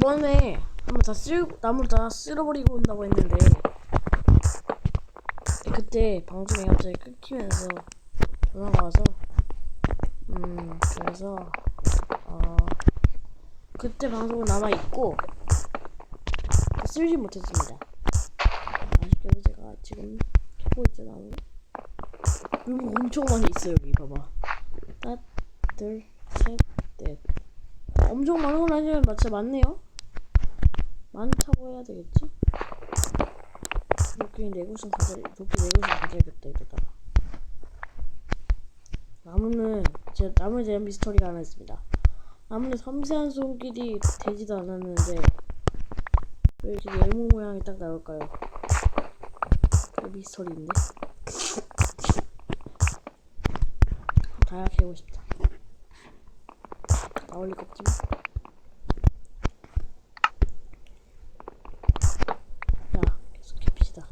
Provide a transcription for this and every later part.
저번에 한번 다 쓸, 나무를 다 쓸어버리고 온다고 했는데 그때 방송이 갑자기 끊기면서 전화가 와서 음 그래서 어 그때 방송은 남아 있고 쓸지 못했습니다. 아쉽게도 제가 지금 켜고 있잖아요. 그리고 엄청 많이 있어요 여기 봐봐. 하나 둘셋넷 엄청 많은 건 아니지만 진짜 많네요. 많다고 해야 되겠지? 도끼 내구성 가져 도끼 내구성 가져야겠다 이러다가 나무는 제 나무에 대한 미스터리가 하나 있습니다. 나무는 섬세한 손길이 되지도 않았는데 왜 이렇게 네모 모양이 딱 나올까요? 그 미스터리인데 다이아 캐고 싶다. 나올 리가 없지만. 자, 계속 캡시다.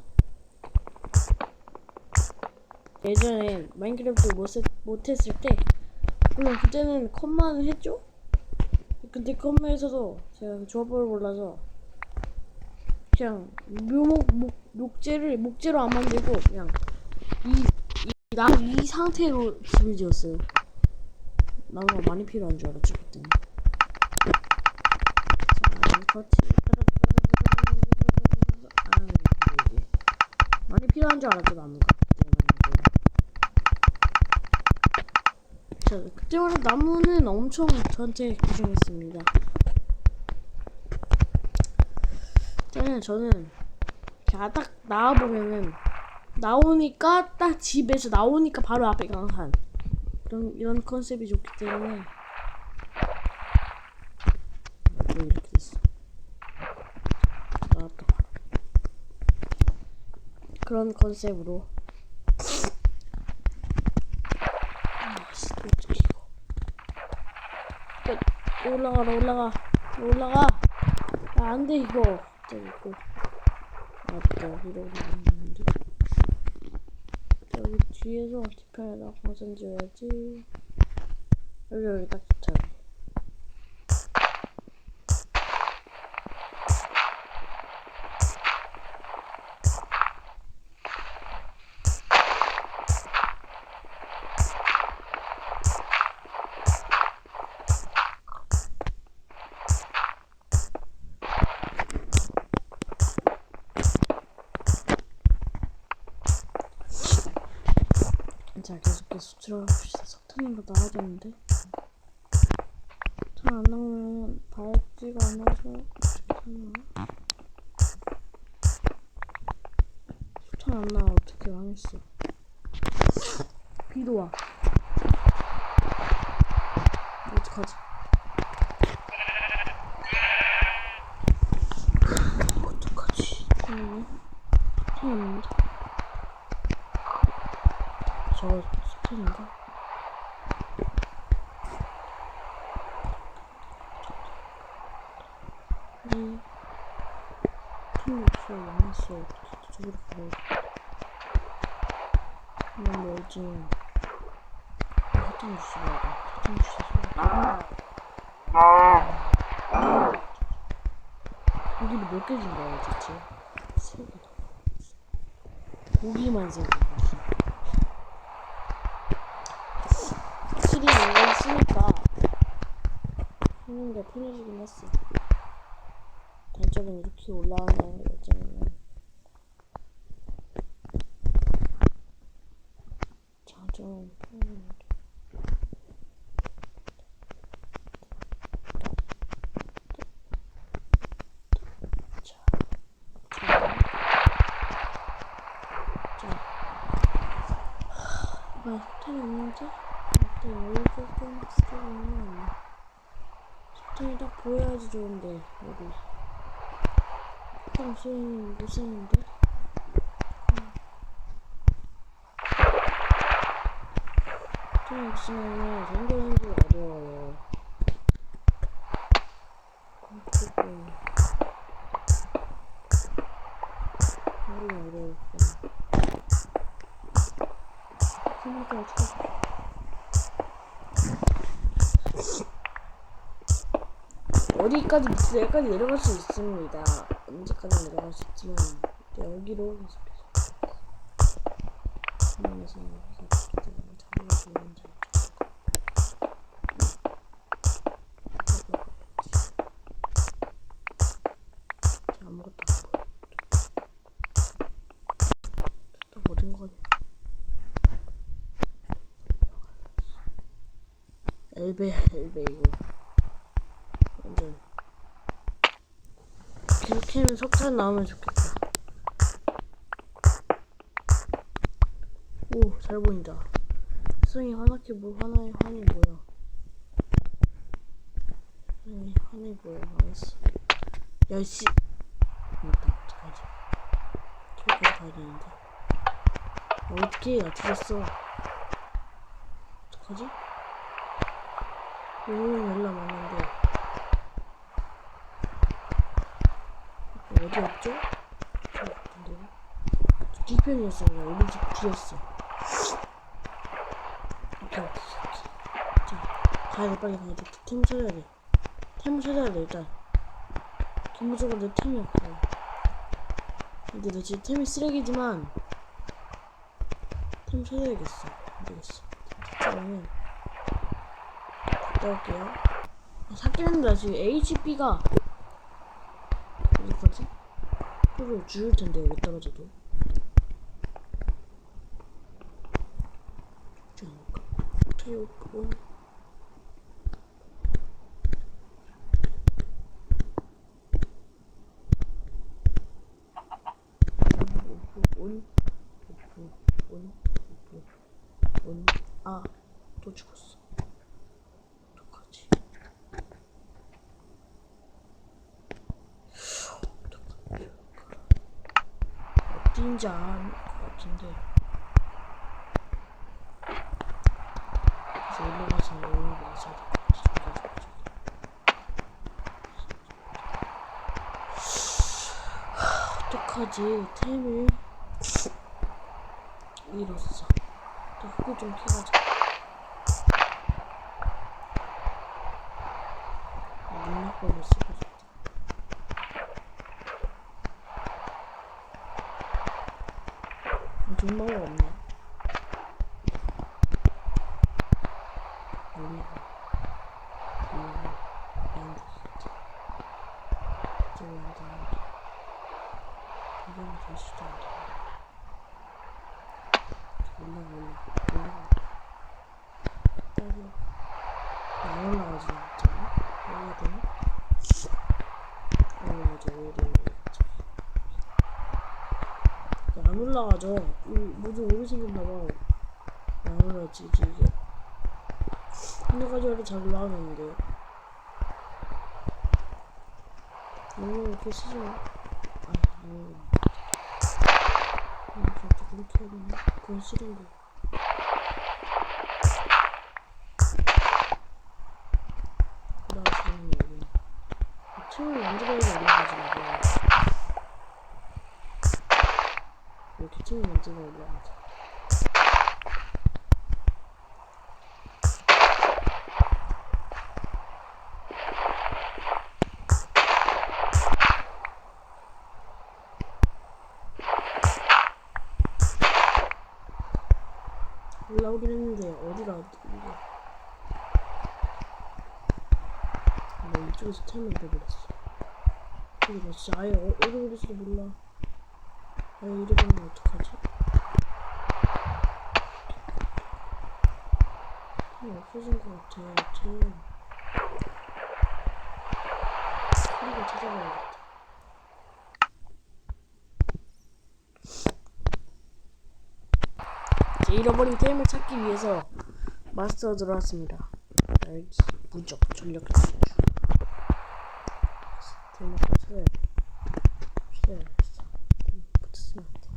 예전에 마인크래프트 못, 했- 못했을 때, 물론 그때는 컴만을 했죠? 근데 컴만에서도 제가 그 조합을 몰라서, 그냥 묘목, 목, 목재를, 목재로 안 만들고, 그냥 이, 이, 나, 이 상태로 집을 지었어요. 나무가 많이 필요한 줄 알았죠, 그때는. 자, 커치. 아, 이게. 많이 필요한 줄 알았죠, 나무가. 그때만 해도. 자, 해도 나무는 엄청 저한테 고생했습니다. 저는, 저는, 자, 딱 나와보면은, 나오니까, 딱 집에서 나오니까 바로 앞에 강산. 이런, 이런 컨셉이 좋기 때문에. 왜 이렇게 됐어? 나왔다. 그런 컨셉으로. 아씨, 또 어떻게 이거. 야, 올라가라, 올라가. 올라가. 야, 안 돼, 이거. 갑자기 또. 맞다, 이러고 있는데. 여기 뒤에서 뒤편에다 광선 지어야지. 여기, 여기 딱. 여기. 자, 계속해서 수출해봅시다. 석탄인가 나와야 되는데. 석탄 안 나오면 밝지가 않아서 어떻게 하나. 석탄 안 나와 어떻게 망했어. 비도 와. 어떡하지? 어떡하지? 잠깐만요. 석탄 없는데. 1시에, 1시에 저쪽으로 가요. 너무 멀지. 사탕 주스 먹어. 사탕 주스 먹어. 고기를 몇 개 준 거야, 도대체? 세 개. 고기만 세 개. 확실히 뭔가 있으니까 하는 게 편해지긴 했어. 단점은 이렇게 자, 자. 아, 조금 스타일은 스타일 딱 보여야지 좋은데 여기 못 쓰는데 스타일 없으면 생겨생기 어려워요. 그리고 머리 거야 컴퓨터 어떻게 어디까지 밑에 여기까지 내려갈 수 있습니다. 언제까지 내려갈 수 있지만 여기로 계속해서 여기서 잡으려고 어딘 거냐? 엘베 엘베 이거 완전 이렇게는 석탄 나오면 좋겠다. 오, 잘 보인다. 수영이 화나게 뭐 화나의 환이 뭐야? 수영이 환이 뭐야? 야 씨. 맞다. 어떡하지? 저기까지 가야 되는데. 야, 어떻게 나 뒤졌어? 어떡하지? 오늘 연락 왔는데. 어디였죠? 저 뒤편이었어요. 우리 집 뒤였어. 오케이, 오케이. 자, 가야 돼, 빨리 가야 돼. 템 찾아야 돼. 템을 찾아야 돼, 일단. 기본적으로 내 템이 없어. 근데 너 지금 템이 쓰레기지만, 템 찾아야겠어. 안 되겠어. 찾아오면, 갔다 올게요. 샀긴 했는데, 지금 HP가? 프로 줄을 텐데 여기 떨어져도 죽지 않을까? 어떻게 오 온온온온아또 죽었어 어떡하지? 어딘지 아는 것 같은데. 그래서 거 맞아야 될것 같아 어떡하지? 템을 잃었어. 또 그거 좀 방법 없나? 올리고 올리고 양주 진짜 저기 하자 이거는 될 수도 안 돼. 올라 올라 올라 따로 안 올라가지 않잖아? 올라야 되나? 올라가지 올라가지 안 올라가죠. 뭐좀 오래 생겼나봐. 안. 한두 가지 원래 잘 올라가는데. 너무 이렇게 쓰지 마. 아, 너무. 아, 저도 그렇게 해야 되나? 그건 싫은데. 올라가시는 여기. 틈을 만들어야 올라가지 마. 만들어 올라가자. 올라오긴 했는데 어디가 이게 나 이쪽에서 템을 잃어버렸어 이거 나 진짜 아예 어, 잃어버릴지도 몰라 아예 잃어버리면 어떡하지? 템이 없어진 것 같아 템 소리가 찾아봐야겠다 이제 잃어버린 템을 찾기 위해서 마스터 들어왔습니다. 여기 무적 전력 질주. 템을 찾아야 돼. 찾아야겠어. 템 붙였으면 안 돼.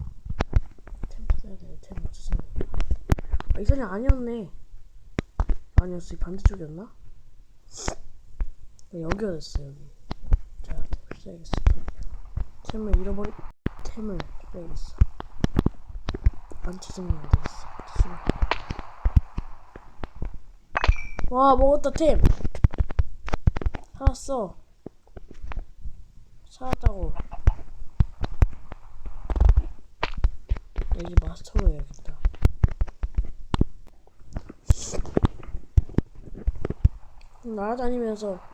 템 찾아야 돼. 템 붙였으면 안 돼. 아, 이 선이 아니었네. 아니었어. 이 반대쪽이었나? 네, 여기가 됐어 여기. 자, 템 찾아야겠어. 템을 잃어버린 템을 찾아야겠어. 안 찾으면 안 되겠어. 찾으면. 와 먹었다 템. 살았어. 찾았다고. 여기 마스터로 해야겠다. 날아다니면서